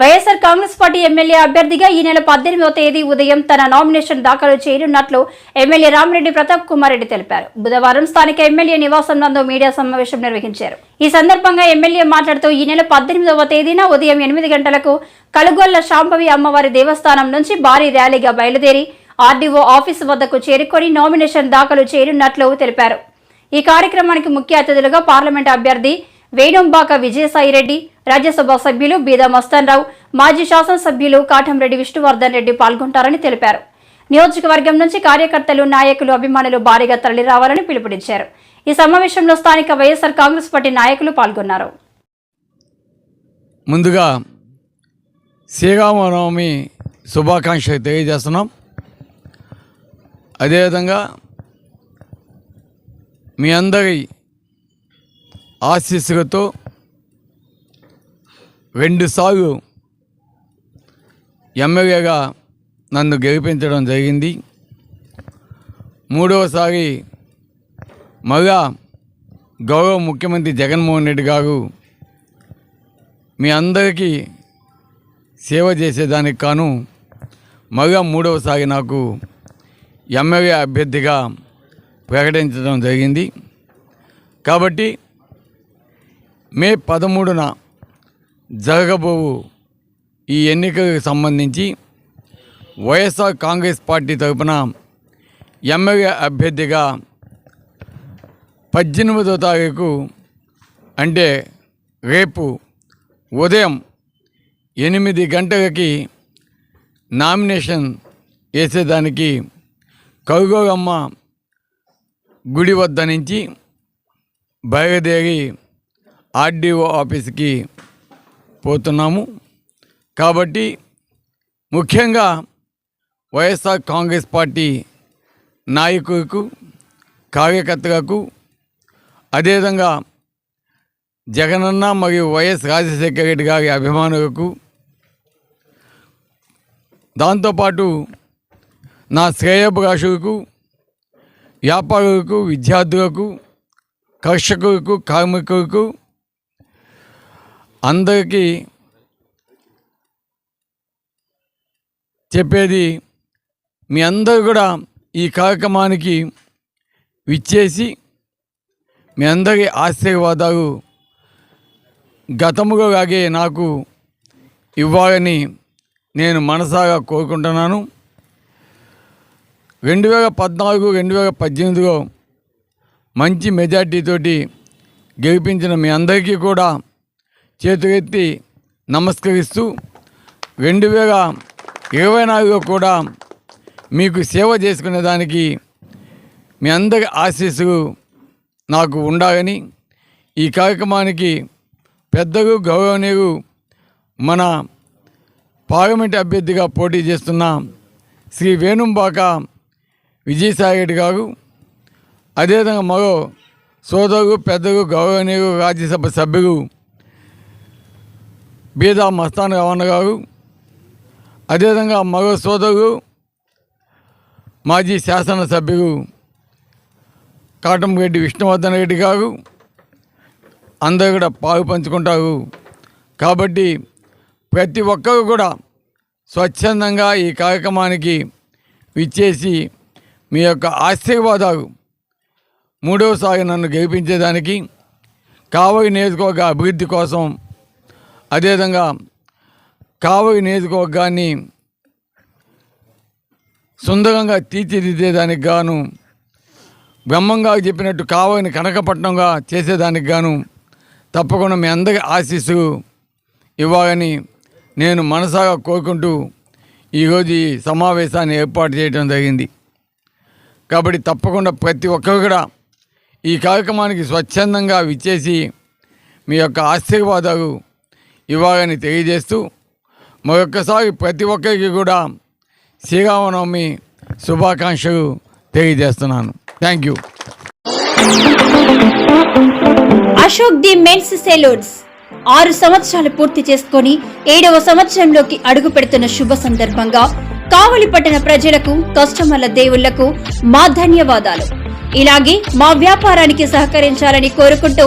YSR Congress party MLA అభ్యర్థిగా ఈ నెల పద్దెనిమిదవ తేదీ ఉదయం తన నామినేషన్ దాఖలు చేయనున్నట్లు ఎమ్మెల్యే రామిరెడ్డి ప్రతాప్ కుమార్ రెడ్డి తెలిపారు. బుధవారం స్థానిక ఎమ్మెల్యే నివాసం నందు మీడియా సమావేశం నిర్వహించారు. ఈ సందర్భంగా ఎమ్మెల్యే మాట్లాడుతూ ఈ నెల పద్దెనిమిదవ తేదీన ఉదయం ఎనిమిది గంటలకు కలుగొల్ల శాంభవి అమ్మవారి దేవస్థానం నుంచి భారీ ర్యాలీగా బయలుదేరి ఆర్డీఓ ఆఫీసు వద్దకు చేరుకొని నామినేషన్ దాఖలు చేయనున్నట్లు తెలిపారు. ఈ కార్యక్రమానికి ముఖ్య అతిథులుగా పార్లమెంట్ అభ్యర్థి వేణుంబాక విజయసాయిరెడ్డి రాజ్యసభ సభ్యులు బీదా మస్తాన్రావు మాజీ శాసనసభ్యులు కాటంరెడ్డి విష్ణువర్ధన్ రెడ్డి పాల్గొంటారని తెలిపారు. నియోజకవర్గం నుంచి కార్యకర్తలు నాయకులు అభిమానులు భారీగా తరలిరావాలని పిలుపునిచ్చారు. ఈ సమావేశంలో స్థానిక వైఎస్ఆర్ కాంగ్రెస్ పార్టీ నాయకులు పాల్గొన్నారు. ముందుగా శ్రీరామనవమి శుభాకాంక్షలు తెలియజేస్తున్నాం. అదేవిధంగా మీ అందరి ఆశీస్సులతో రెండుసార్లు ఎమ్మెల్యేగా నన్ను గెలిపించడం జరిగింది. మూడవసారి మళ్ళా గౌరవ ముఖ్యమంత్రి జగన్మోహన్ రెడ్డి గారు మీ అందరికీ సేవ చేసేదానికి కాను మళ్ళా మూడవసారి నాకు ఎమ్మెల్యే అభ్యర్థిగా ప్రకటించడం జరిగింది. కాబట్టి మే పదమూడున జరగబోవు ఈ ఎన్నికలకు సంబంధించి వైఎస్ఆర్ కాంగ్రెస్ పార్టీ తరఫున ఎమ్మెల్యే అభ్యర్థిగా పద్దెనిమిదో తారీఖు అంటే రేపు ఉదయం ఎనిమిది గంటలకి నామినేషన్ వేసేదానికి కౌగోగమ్మ గుడి వద్ద నుంచి బయలుదేరి ఆర్డీఓ ఆఫీస్కి పోతున్నాము. కాబట్టి ముఖ్యంగా వైఎస్ఆర్ కాంగ్రెస్ పార్టీ నాయకులకు కార్యకర్తలకు అదేవిధంగా జగనన్న మరియు వైఎస్ రాజశేఖర రెడ్డి గారి అభిమానులకు దాంతోపాటు నా శ్రేయభిలాషులకు వ్యాపారులకు విద్యార్థులకు కర్షకులకు కార్మికులకు అందరికీ చెప్పేది మీ అందరూ కూడా ఈ కార్యక్రమానికి విచ్చేసి మీ అందరి ఆశీర్వాదాలు గతముగా లాగే నాకు ఇవ్వాలని నేను మనసాగా కోరుకుంటున్నాను. రెండు వేల పద్నాలుగు రెండు వేల పద్దెనిమిదిలో మంచి మెజార్టీతోటి గెలిపించిన మీ అందరికీ కూడా చేతులెత్తి నమస్కరిస్తూ రెండు వేల ఇరవై నాలుగులో కూడా మీకు సేవ చేసుకునే దానికి మీ అందరి ఆశీస్సులు నాకు ఉండాలని ఈ కార్యక్రమానికి పెద్దలు గౌరవనీయులు మన పార్లమెంట్ అభ్యర్థిగా పోటీ చేస్తున్న శ్రీ వేణుంబాక విజయసాయి రెడ్డి గారు అదేవిధంగా మరో సోదరులు పెద్దలు గౌరవనీయులు రాజ్యసభ సభ్యులు బీదా మస్తాన్ రమణ గారు అదేవిధంగా మగ సోదరుడు మాజీ శాసనసభ్యులు కాటంరెడ్డి విష్ణువర్ధన్ రెడ్డి గారు అందరూ కూడా పాలు పంచుకుంటారు. కాబట్టి ప్రతి ఒక్కరు కూడా స్వచ్ఛందంగా ఈ కార్యక్రమానికి విచ్చేసి మీ యొక్క ఆశీర్వాదాలు మూడవసారి నన్ను గెలిపించేదానికి కావలి నియోజకవర్గ అభివృద్ధి కోసం అదేవిధంగా కావలి నియోజకవర్గాన్ని సుందరంగా తీర్చిదిద్దేదానికి గాను బ్రహ్మంగా చెప్పినట్టు కావలిని కనకపట్నంగా చేసేదానికి గాను తప్పకుండా మీ అందరి ఆశీస్సు ఇవ్వాలని నేను మనసాగా కోరుకుంటూ ఈరోజు ఈ సమావేశాన్ని ఏర్పాటు చేయడం జరిగింది. కాబట్టి తప్పకుండా ప్రతి ఒక్కరు కూడా ఈ కార్యక్రమానికి స్వచ్ఛందంగా విచ్చేసి మీ యొక్క ఆశీర్వాదాలు ఇవ్వాలని తెలియజేస్తూ మరొక్కసారి ప్రతి ఒక్కరికి కూడా శ్రీరామనవమి శుభాకాంక్షలు తెలియజేస్తున్నాను. Thank you Ashok the men's salons ఆరు సంవత్సరాలు పూర్తి చేసుకొని ఏడవ సంవత్సరంలోకి అడుగు పెడుతున్న శుభ సందర్భంగా కావలి పట్టణ ప్రజలకు కస్టమర్ల దేవుళ్ళకు మా ధన్యవాదాలు. ఇలాగే మా వ్యాపారానికి సహకరించాలని కోరుకుంటూ